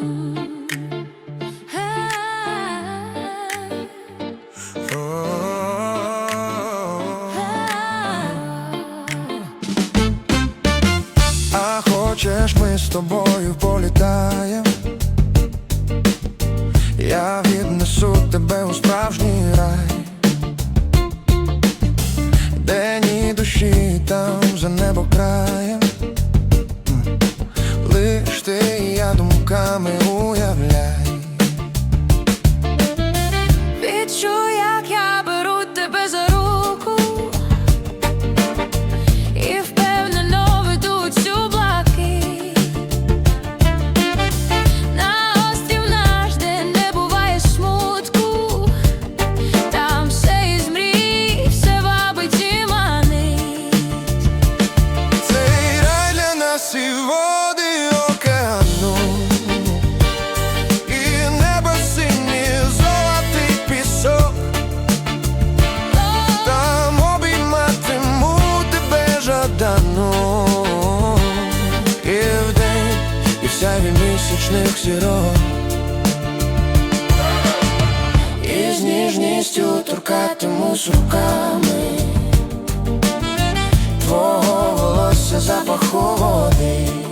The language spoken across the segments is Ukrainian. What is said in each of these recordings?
А хочеш, ми з тобою політаєм Я віднесу тебе у справжній рай, де ні душі там за небо краєм я думками уявляй. Відчуй, як я беру тебе за руку. І впевнено веду цю блакить на острів наш, де не буває смутку, там все із мрій, все вабить і манить. Цей рай для нас і води місячних зірок І з ніжністю торкатимусь руками. Твого волосся запаху води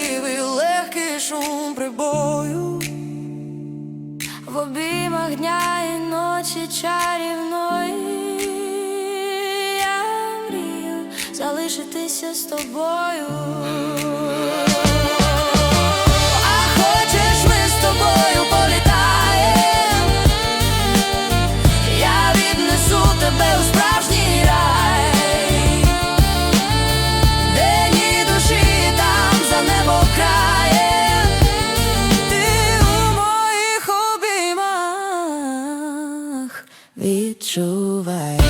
спів і легкий шум прибою В обіймах дня і ночі чарівної я мрію залишитися з тобою. відчувай.